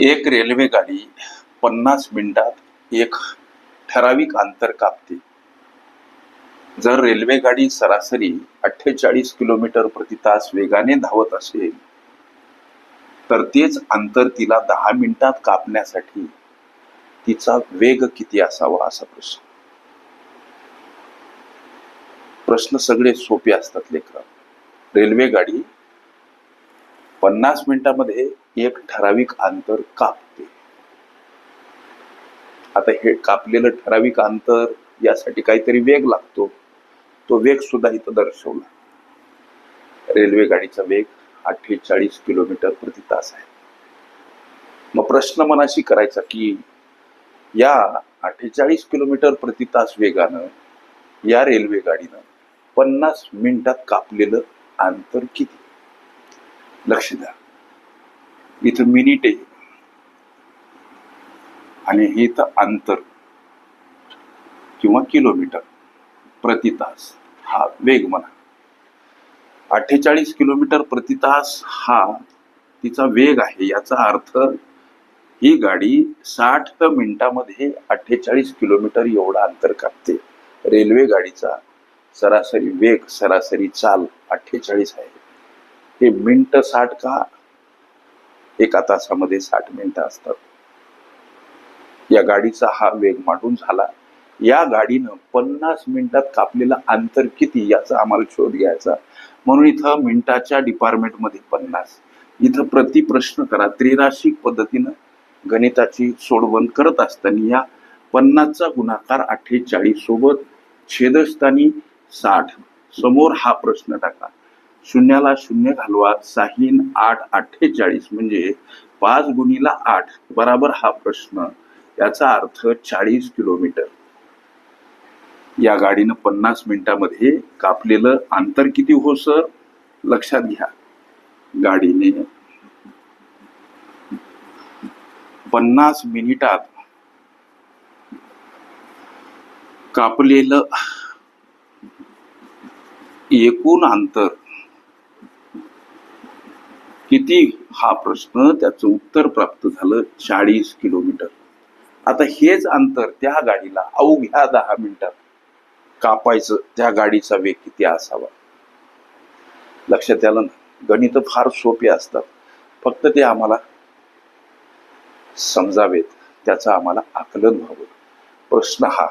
एक रेल्वे गाडी पन्नास मिनिटात एक ठराविक अंतर कापते. जर रेल्वे गाडी सरासरी अठ्ठेचाळीस किलोमीटर प्रति तास वेगाने धावत असेल तर तेच अंतर तिला दहा मिनिटात कापण्यासाठी तिचा वेग किती असावा असा प्रश्न. प्रश्न सगळे सोपे असतात लेकरा. रेल्वे गाडी पन्नास मिनिटामध्ये एक ठराविक अंतर कापते. आता हे कापलेलं ठराविक अंतर यासाठी काहीतरी वेग लागतो. तो वेग सुद्धा इथं दर्शवला. रेल्वे गाडीचा वेग अठ्ठेचाळीस किलोमीटर प्रति तास आहे. मग प्रश्न मनाशी करायचा की या अठ्ठेचाळीस किलोमीटर प्रति तास वेगानं या रेल्वे गाडीनं पन्नास मिनिटात कापलेलं अंतर किती? लक्ष द्या. इथं मिनिट आहे. आणि हे इथं अंतर किंवा किलोमीटर प्रति तास हा वेग म्हणा. अठ्ठेचाळीस किलोमीटर प्रति तास हा तिचा वेग आहे. याचा अर्थ ही गाडी साठ मिनिटामध्ये अठ्ठेचाळीस किलोमीटर एवढा अंतर कापते. रेल्वे गाडीचा सरासरी वेग सरासरी चाल अठ्ठेचाळीस आहे. हे मिनिट साठ का? एका तासामध्ये साठ मिनिटं असतात. या गाडीचा हा वेग मांडून झाला. या गाडीनं पन्नास मिनिटात कापलेलं अंतर किती याचा आम्हाला शोध घ्यायचा. म्हणून इथं मिनिटाच्या डिपार्टमेंटमध्ये पन्नास. इथं प्रति प्रश्न करा. त्रिराशिक पद्धतीनं गणिताची सोडवण करत असताना या पन्नासचा गुणाकार अठ्ठेचाळीस सोबत छेदस्थानी साठ. समोर हा प्रश्न टाका. शून्याला शून्य घालवा साहीन आठ अठ्ठेचाळीस म्हणजे पाच गुणीला आठ बराबर हा प्रश्न. याचा अर्थ चाळीस किलोमीटर. या गाडीनं पन्नास मिनिटामध्ये कापलेलं अंतर किती हो सर? लक्षात घ्या. गाडीने पन्नास मिनिटात कापलेलं एकूण अंतर किती हा प्रश्न त्याचं उत्तर प्राप्त झालं चाळीस किलोमीटर. आता हेच अंतर त्या गाडीला अवघ्या दहा मिनिटात कापायचं त्या गाडीचा वेग किती असावा? लक्षात आलं ना? गणित फार सोपे असतात. फक्त ते आम्हाला समजावेत. त्याचं आम्हाला आकलन व्हावं. प्रश्न हा.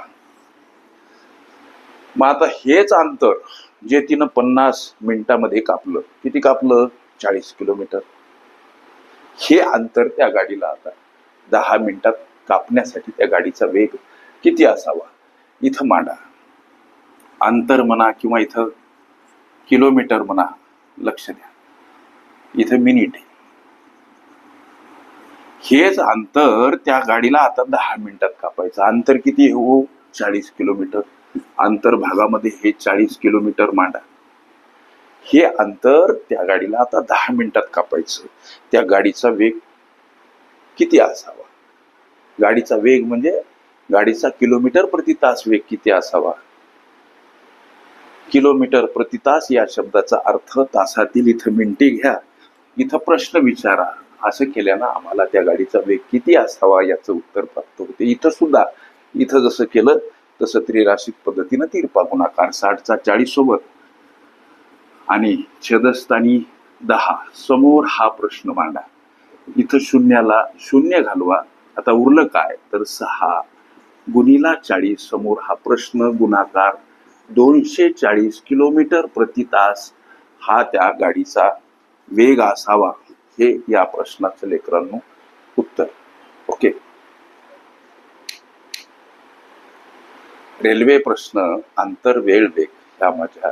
मग आता हेच अंतर जे तिनं पन्नास मिनिटामध्ये कापलं. किती कापलं? चाळीस किलोमीटर. हे अंतर त्या गाडीला आता दहा मिनिटात कापण्यासाठी त्या गाडीचा वेग किती असावा इथं मांडा. अंतर म्हणा किंवा इथं किलोमीटर म्हणा लक्ष द्या. इथं मिनिट आहे. हेच अंतर त्या गाडीला आता दहा मिनिटात कापायचं. अंतर किती हो? चाळीस किलोमीटर. अंतर भागामध्ये हे चाळीस किलोमीटर मांडा. हे अंतर त्या गाडीला आता दहा मिनिटात कापायचं. त्या गाडीचा वेग किती असावा? गाडीचा वेग म्हणजे गाडीचा किलोमीटर प्रति तास वेग किती असावा? किलोमीटर प्रति तास या शब्दाचा अर्थ तासातील इथं मिनिटे घ्या. इथं प्रश्न विचारा. असं केल्यानं आम्हाला त्या गाडीचा वेग किती असावा याचं उत्तर प्राप्त होते. इथं सुद्धा इथं जसं केलं तसं त्रिराशिक पद्धतीनं तिरपा गुणाकार साठचा चाळीस सोबत आणि छेदस्थानी दहा. समोर हा प्रश्न मांडा. इथं शून्याला शून्य घालवा. आता उरलं काय? तर सहा. गुणीला चाळीस. समोर हा प्रश्न गुणाकार. दोनशे चाळीस किलोमीटर प्रति तास हा त्या गाडीचा वेग असावा. हे या प्रश्नाचं लेकरांनो उत्तर. ओके. रेल्वे प्रश्न आंतर वेळ वेग. ह्या माझ्या